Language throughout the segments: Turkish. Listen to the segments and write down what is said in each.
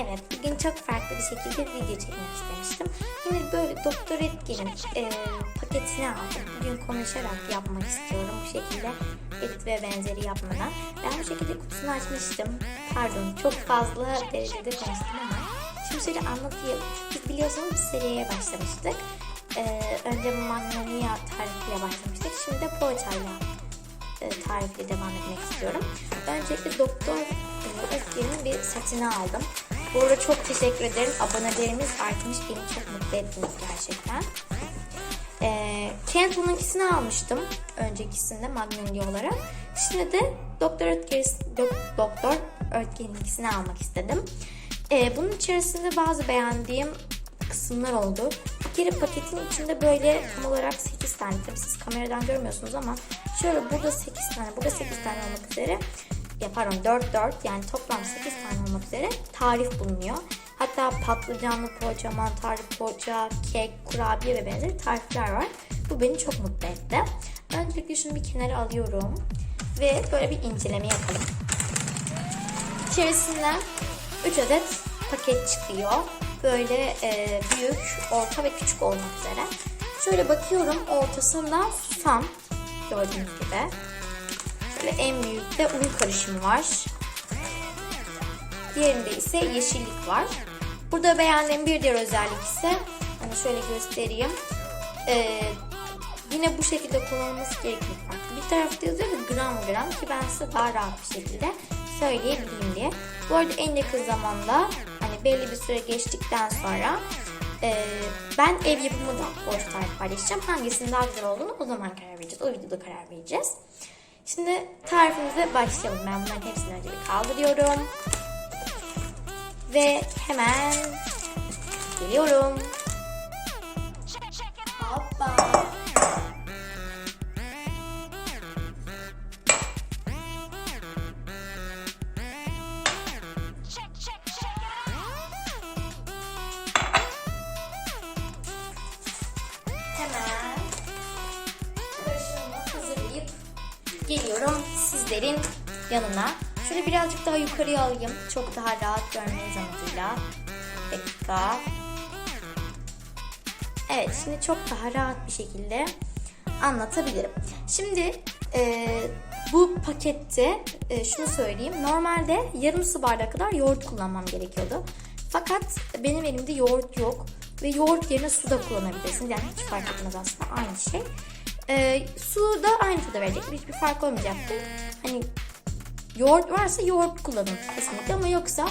Evet, bugün çok farklı bir şekilde video çekmek istemiştim. Yine böyle Doktor Edgar'ın e, paketini aldım. Bugün konuşarak yapmak istiyorum bu şekilde edit ve benzeri yapmadan. Ben bu şekilde kutusunu açmıştım. Pardon, çok fazla derecede konuştum ama şimdi şöyle anlatayım. Biz biliyorsunuz bir seriye başlamıştık. E, önce Magnolia tarifiyle başlamıştık. Şimdi de poğaçayla e, tarifiyle devam etmek istiyorum. Öncelikle Doktor Özge'nin bir setini aldım. Bu arada çok teşekkür ederim. Abonelerimiz artmış. Beni çok mutlu ettiniz gerçekten. E, Cantle'ınkisini almıştım. Öncekisinde Magnolia olarak. Şimdi de Doktor Özge'nin Doktor Özge'ninkisini almak istedim. E, bunun içerisinde bazı beğendiğim kısımlar oldu. Bir kere paketin içinde böyle tam olarak 8 tane. Tabii siz kameradan görmüyorsunuz ama şöyle burada 8 tane, burada 8 tane olmak üzere ya pardon 4 4 yani toplam 8 tane olmak üzere tarif bulunuyor. Hatta patlıcanlı poğaça, mantarlı poğaça, kek, kurabiye ve benzeri tarifler var. Bu beni çok mutlu etti. Öncelikle şunu bir kenara alıyorum ve böyle bir inceleme yapalım. İçerisinden 3 adet paket çıkıyor. Böyle e, büyük, orta ve küçük olmak üzere. Şöyle bakıyorum ortasında susam gördüğünüz gibi. Böyle en büyükte un karışımı var. Diğerinde ise yeşillik var. Burada beğendiğim bir diğer özellik ise hani şöyle göstereyim. Ee, yine bu şekilde kullanılması gerekiyor. Bir tarafta yazıyor da gram gram ki ben size daha rahat bir şekilde söyleyebileyim diye. Bu arada en yakın zamanda hani belli bir süre geçtikten sonra e, ben ev yapımı da borç tarifi paylaşacağım. Hangisinin daha güzel olduğunu o zaman karar vereceğiz. O videoda karar vereceğiz. Şimdi tarifimize başlayalım. Ben bunların hepsini önce bir kaldırıyorum. Ve hemen geliyorum. Yukarıya alayım. Çok daha rahat görmeniz amacıyla. Dakika. Evet şimdi çok daha rahat bir şekilde anlatabilirim. Şimdi e, bu pakette e, şunu söyleyeyim. Normalde yarım su bardağı kadar yoğurt kullanmam gerekiyordu. Fakat benim elimde yoğurt yok. Ve yoğurt yerine su da kullanabilirsiniz. Yani hiç fark etmez aslında aynı şey. E, su da aynı tadı verecek. Hiçbir fark olmayacaktır. Hani yoğurt varsa yoğurt kullanın kesinlikle ama yoksa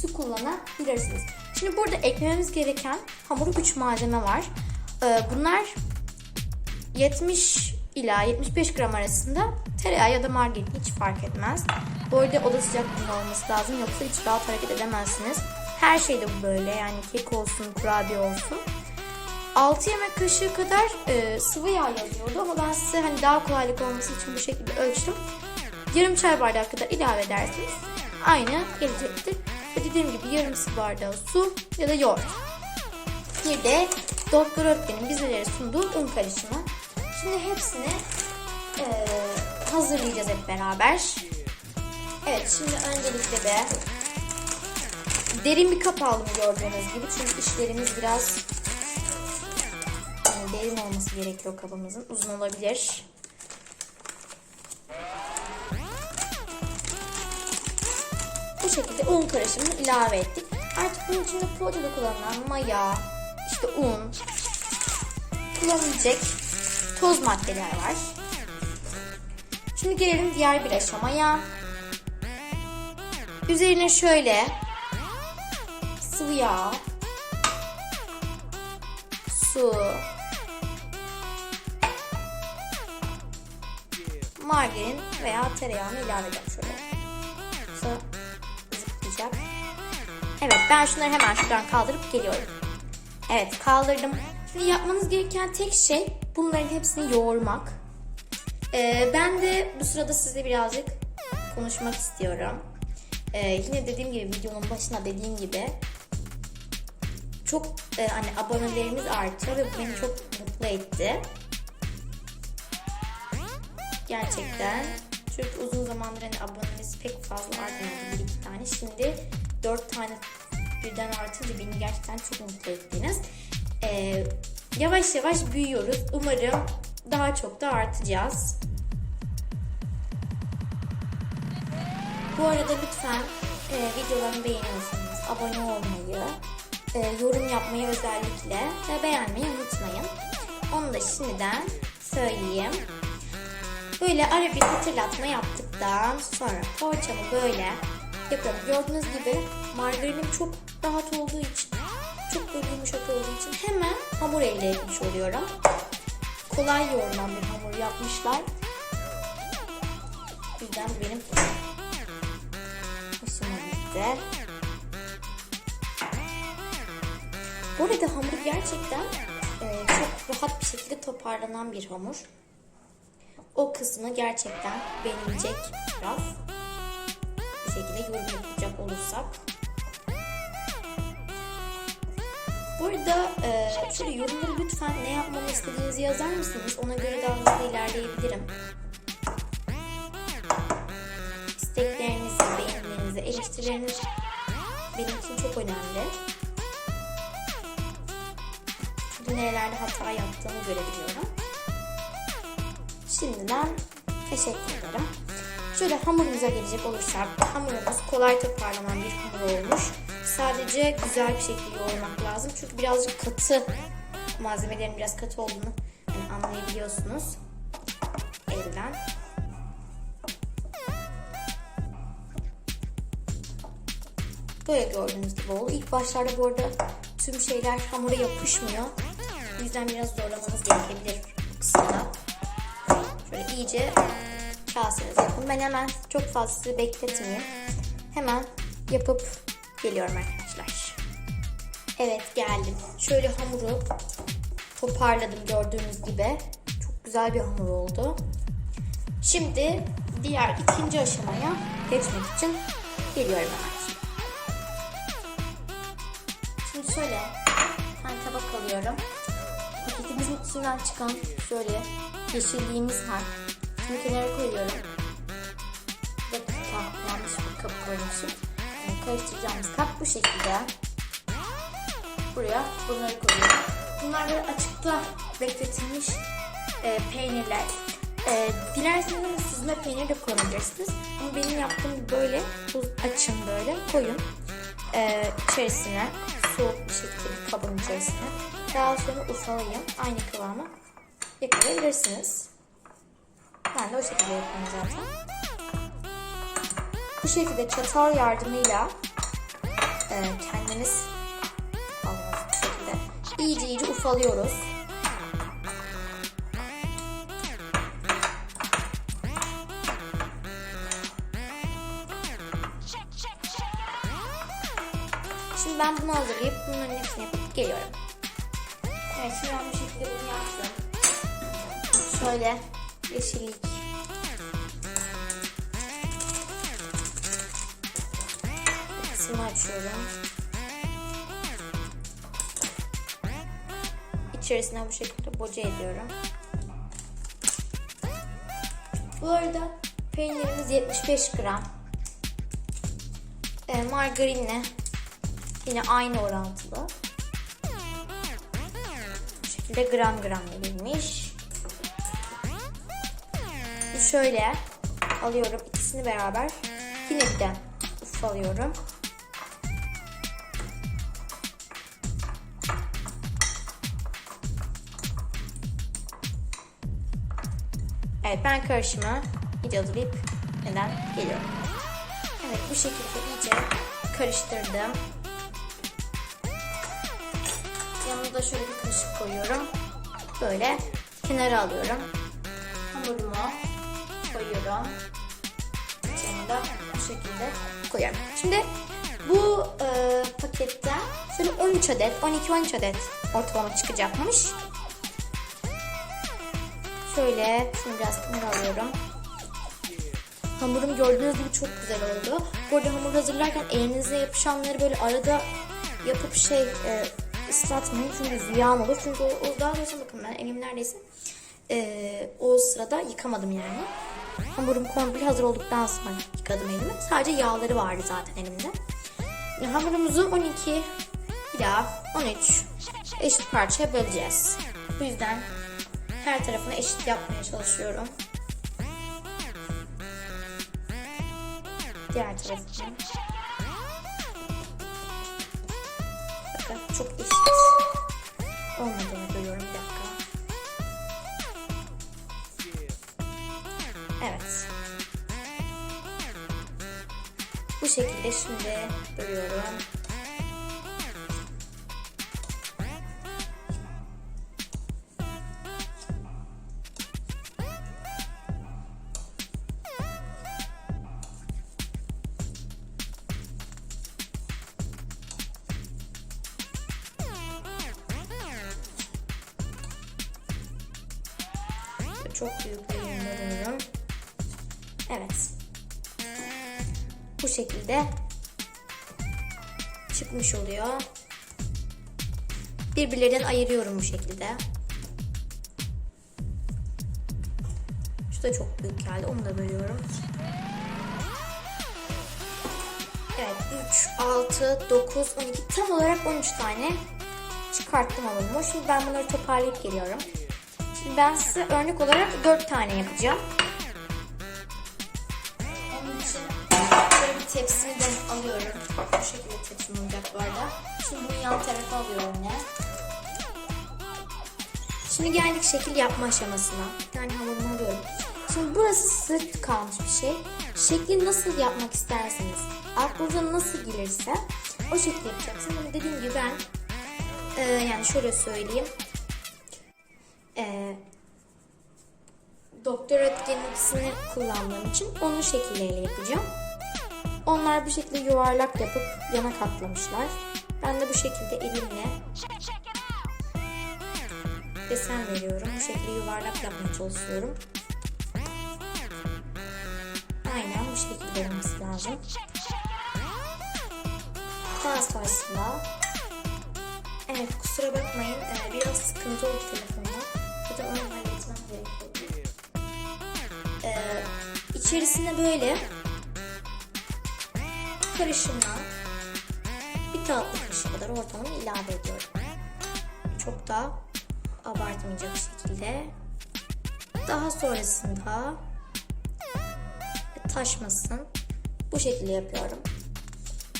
su kullanabilirsiniz. Şimdi burada eklememiz gereken hamuru 3 malzeme var. Ee, bunlar 70 ila 75 gram arasında tereyağı ya da margarin hiç fark etmez. Bu arada oda sıcaklığında olması lazım yoksa hiç rahat hareket edemezsiniz. Her şeyde bu böyle yani kek olsun, kurabiye olsun. 6 yemek kaşığı kadar e, sıvı yağ yazıyordu ama ben size hani daha kolaylık olması için bu şekilde ölçtüm. Yarım çay bardağı kadar ilave edersiniz. Aynı gelecektir. Ve dediğim gibi yarım su bardağı su ya da yoğurt. Bir de Doktor Ötken'in bizlere sunduğu un karışımı. Şimdi hepsini e, hazırlayacağız hep beraber. Evet şimdi öncelikle de derin bir kap aldım gördüğünüz gibi. Çünkü işlerimiz biraz yani derin olması gerekiyor kabımızın. Uzun olabilir. Şekilde un karışımını ilave ettik. Artık bunun içinde poğaçada kullanılan maya, işte un, kullanılacak toz maddeler var. Şimdi gelelim diğer bir aşamaya. Üzerine şöyle sıvı yağ, su, margarin veya tereyağını ilave edeceğim Evet ben şunları hemen şuradan kaldırıp geliyorum. Evet kaldırdım. Şimdi yapmanız gereken tek şey bunların hepsini yoğurmak. Ee, ben de bu sırada size birazcık konuşmak istiyorum. Ee, yine dediğim gibi videonun başına dediğim gibi çok e, hani abonelerimiz artıyor ve bu beni çok mutlu etti. Gerçekten. Çünkü uzun zamandır hani abonemiz pek fazla artmadı. Bir iki tane. Şimdi dört tane birden artınca beni gerçekten çok mutlu ettiniz. Ee, yavaş yavaş büyüyoruz. Umarım daha çok da artacağız. Bu arada lütfen e, videolarımı beğeniyorsanız abone olmayı, e, yorum yapmayı özellikle ve beğenmeyi unutmayın. Onu da şimdiden söyleyeyim. Böyle ara bir hatırlatma yaptıktan sonra poğaçamı böyle yapıyorum. Gördüğünüz gibi margarinim çok rahat olduğu için, çok böyle yumuşak olduğu için hemen hamur elde etmiş oluyorum. Kolay yoğrulan bir hamur yapmışlar. Bu benim hoşuma gitti. Bu arada hamur gerçekten e, çok rahat bir şekilde toparlanan bir hamur. O kısmı gerçekten beğenilecek biraz. Şekilde yorum yapacak olursak. Bu arada e, şöyle yorumları lütfen ne yapmamı istediğinizi yazar mısınız? Ona göre daha hızlı ilerleyebilirim. İsteklerinizi, beğenilerinizi, eleştirileriniz benim için çok önemli. Çünkü nerelerde hata yaptığımı görebiliyorum. Şimdiden teşekkür ederim. Şöyle hamurumuza gelecek olursak hamurumuz kolay toparlanan bir hamur olmuş. Sadece güzel bir şekilde yoğurmak lazım. Çünkü birazcık katı malzemelerin biraz katı olduğunu yani anlayabiliyorsunuz. Elden. Böyle gördüğünüz gibi oldu. İlk başlarda bu arada tüm şeyler hamura yapışmıyor. O yüzden biraz zorlamanız gerekebilir bu kısımda. Şöyle iyice kasenize yapın. Ben hemen çok fazla sizi bekletmeyeyim. Hemen yapıp geliyorum arkadaşlar. Evet geldim. Şöyle hamuru toparladım gördüğünüz gibi. Çok güzel bir hamur oldu. Şimdi diğer ikinci aşamaya geçmek için geliyorum hemen. Şimdi şöyle ben tabak alıyorum. Paketimizin içinden çıkan şöyle yeşilliğimiz var. Şimdi kenara koyuyorum. Bir dakika yanlış bir kap koymuşum. Yani karıştıracağımız kap bu şekilde. Buraya bunları koyuyorum. Bunlar böyle açıkta bekletilmiş e, peynirler. E, dilerseniz süzme peynir de koyabilirsiniz. Ama benim yaptığım böyle buz açın böyle koyun. E, içerisine soğuk bir şekilde kabın içerisine. Daha sonra ufalayın. Aynı kıvama yakalayabilirsiniz. Ben de o şekilde yapıyorum zaten. Bu şekilde çatal yardımıyla e, kendimiz alıyoruz bu şekilde. İyice iyice ufalıyoruz. Şimdi ben bunu hazırlayıp bunların hepsini yapıp geliyorum. Evet şimdi ben bu şekilde bunu yaptım. Şöyle yeşillik. Kısmı açıyorum. İçerisine bu şekilde boca ediyorum. Bu arada peynirimiz 75 gram. E, margarinle yine aynı orantılı. Bu şekilde gram gram verilmiş. Şöyle alıyorum ikisini beraber. Yine bir de ufalıyorum. Evet ben karışımı iyice hazırlayıp neden geliyorum. Evet bu şekilde iyice karıştırdım. Yanına da şöyle bir kaşık koyuyorum. Böyle kenara alıyorum. Hamurumu koyuyorum. İçine de bu şekilde koyuyorum. Şimdi bu e, paketten şöyle 13 adet, 12-13 adet ortalama çıkacakmış. Şöyle şunu biraz alıyorum. Hamurum gördüğünüz gibi çok güzel oldu. Bu arada hamur hazırlarken elinize yapışanları böyle arada yapıp şey e, ıslatmayın çünkü ziyan olur. Çünkü o, o daha doğrusu bakın ben elim neredeyse e, o sırada yıkamadım yani. Hamurum komple hazır olduktan sonra yıkadım elimi. Sadece yağları vardı zaten elimde. Hamurumuzu 12 ila 13 eşit parçaya böleceğiz. Bu yüzden her tarafını eşit yapmaya çalışıyorum. Diğer tarafını. Bakın çok eşit olmadığını görüyorum. Bir dakika. Evet. Bu şekilde şimdi bölüyorum. Çok büyük bölüyorum. Evet. Bu şekilde çıkmış oluyor. Birbirlerinden ayırıyorum bu şekilde. Şu da çok büyük geldi. Onu da bölüyorum. Evet 3, 6, 9, 12 tam olarak 13 tane çıkarttım hamurumu. Şimdi ben bunları toparlayıp geliyorum. Şimdi ben size örnek olarak 4 tane yapacağım. Onun için şöyle bir tepsimi de alıyorum. Bu şekilde tepsim olacak bu arada. Şimdi bunu yan tarafa alıyorum yine. Şimdi geldik şekil yapma aşamasına. Bir tane hamurumu alıyorum. Şimdi burası sırt kalmış bir şey. Şekli nasıl yapmak isterseniz, burcu nasıl gelirse o şekilde yapacaksın. Ama dediğim gibi ben e, yani şöyle söyleyeyim. E, doktor etkinliksini kullandığım için onun şekilleriyle yapacağım. Onlar bu şekilde yuvarlak yapıp yana katlamışlar. Ben de bu şekilde elimle desen veriyorum. Bu şekilde yuvarlak yapmaya çalışıyorum. Aynen bu şekilde olması lazım. Daha sonrasında Evet kusura bakmayın ee, biraz sıkıntı oldu telefonda. De onu halletmem. Ee, içerisine böyle karışımla bir tatlı kaşığı kadar ortamını ilave ediyorum. Çok da abartmayacak şekilde. Daha sonrasında taşmasın. Bu şekilde yapıyorum.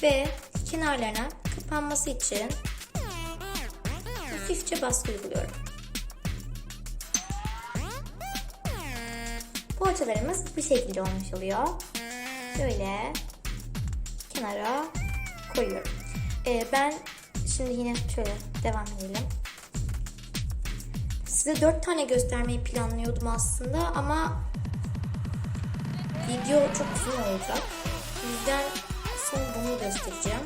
Ve kenarlarına kapanması için hafifçe baskı uyguluyorum. Poğaçalarımız bu şekilde olmuş oluyor. Böyle kenara koyuyorum. Ee, ben şimdi yine şöyle devam edelim. Size dört tane göstermeyi planlıyordum aslında ama video çok uzun olacak. O yüzden son bunu göstereceğim.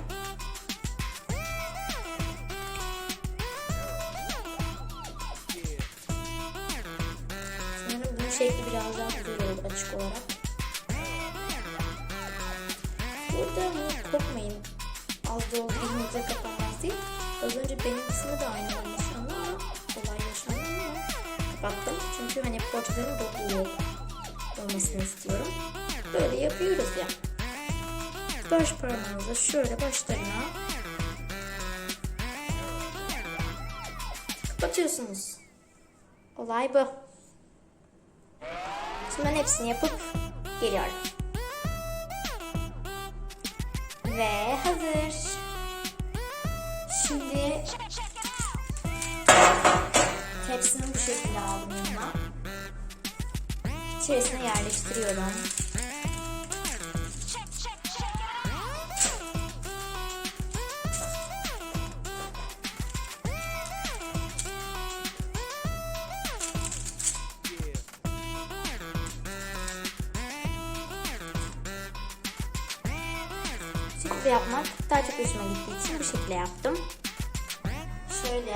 Sanırım bunun şekli biraz daha açık olarak. Burada korkmayın. Az da oldu elinize kapanmaz değil. Az önce benim kısmı da aynı yaşandı ama olay yaşandı ama kapattım. Çünkü hani poğaçaların dolu yok olmasını istiyorum. Böyle yapıyoruz ya. Baş parmağınızla şöyle başlarına kapatıyorsunuz. Olay bu. Ben hepsini yapıp geliyorum. Ve hazır. Şimdi tepsimi bu şekilde aldım yanıma. İçerisine yerleştiriyorum. Şekilde yapmak daha çok hoşuma gittiği için bu şekilde yaptım. Şöyle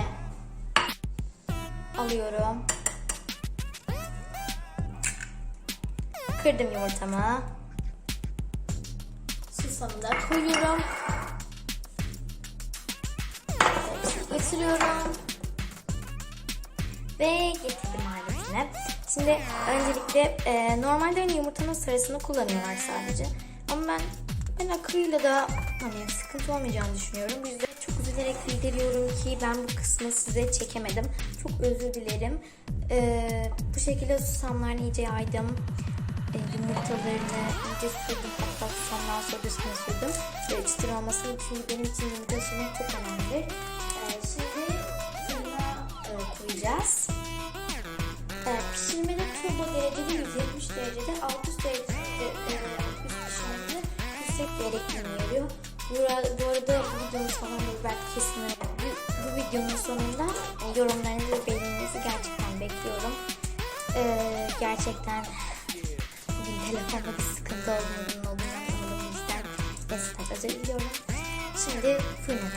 alıyorum. Kırdım yumurtamı. Susamı da koyuyorum. Getiriyorum. Ve getirdim aletine. Şimdi öncelikle e, normalde hani yumurtanın sarısını kullanıyorlar sadece. Ama ben Ben akıyla da hani sıkıntı olmayacağını düşünüyorum. Bu yüzden çok üzülerek bildiriyorum ki ben bu kısmı size çekemedim. Çok özür dilerim. Ee, bu şekilde susamlarını iyice yaydım. Ee, yumurtalarını iyice sürdüm. Hatta da üstüne sürdüm. Böyle çıtır olması için benim için yumurta sürmek çok önemlidir. Ee, şimdi fırına e, koyacağız. Evet, pişirmede diyerek dinliyor. Bu, ara- bu arada videonun sonunda belki kesin bu, videonun sonunda yorumlarınızı ve beğenilerinizi gerçekten bekliyorum. Ee, gerçekten bugün telefonda bir sıkıntı olduğunu olduğunu yüzden destek özür diliyorum. Şimdi fırına.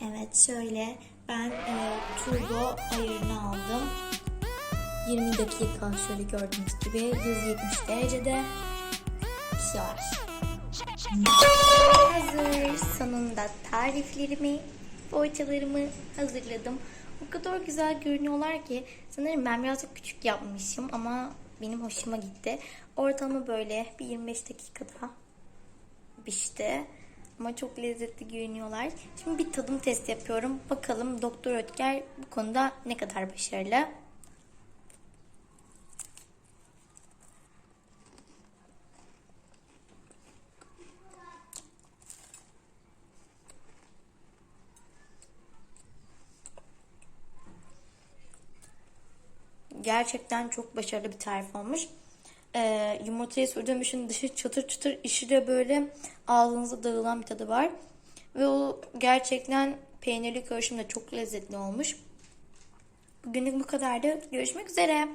Evet şöyle ben e, turbo ayarını aldım. 20 dakika şöyle gördüğünüz gibi 170 derecede pişiyor. Hazır. Sonunda tariflerimi, poğaçalarımı hazırladım. O kadar güzel görünüyorlar ki sanırım ben birazcık küçük yapmışım ama benim hoşuma gitti. Ortalama böyle bir 25 dakikada pişti. Ama çok lezzetli görünüyorlar. Şimdi bir tadım testi yapıyorum. Bakalım Doktor Ötker bu konuda ne kadar başarılı. Gerçekten çok başarılı bir tarif olmuş. Ee, yumurtayı sürdüğüm için dışı çıtır çıtır, içi de böyle ağzınıza dağılan bir tadı var. Ve o gerçekten peynirli karışım da çok lezzetli olmuş. Bugünlük bu kadardı. Görüşmek üzere.